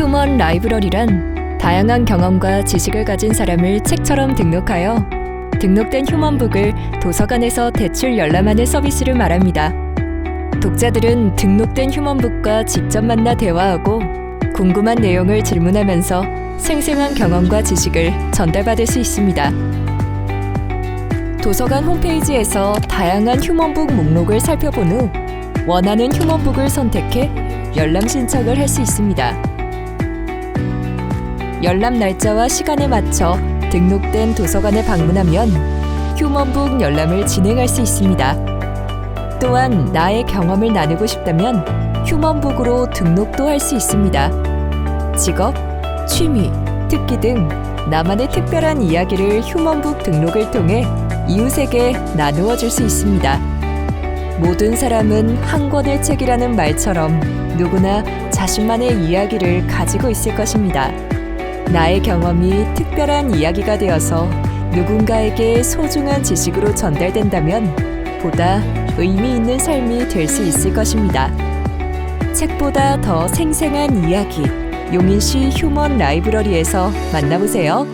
휴먼 라이브러리란 다양한 경험과 지식을 가진 사람을 책처럼 등록하여 등록된 휴먼북을 도서관에서 대출 열람하는 서비스를 말합니다. 독자들은 등록된 휴먼북과 직접 만나 대화하고 궁금한 내용을 질문하면서 생생한 경험과 지식을 전달받을 수 있습니다. 도서관 홈페이지에서 다양한 휴먼북 목록을 살펴본 후 원하는 휴먼북을 선택해 열람 신청을 할 수 있습니다. 열람 날짜와 시간에 맞춰 등록된 도서관에 방문하면 휴먼북 열람을 진행할 수 있습니다. 또한 나의 경험을 나누고 싶다면 휴먼북으로 등록도 할 수 있습니다. 직업, 취미, 특기 등 나만의 특별한 이야기를 휴먼북 등록을 통해 이웃에게 나누어 줄 수 있습니다. 모든 사람은 한 권의 책이라는 말처럼 누구나 자신만의 이야기를 가지고 있을 것입니다. 나의 경험이 특별한 이야기가 되어서 누군가에게 소중한 지식으로 전달된다면 보다 의미 있는 삶이 될 수 있을 것입니다. 책보다 더 생생한 이야기, 용인시 휴먼 라이브러리에서 만나보세요.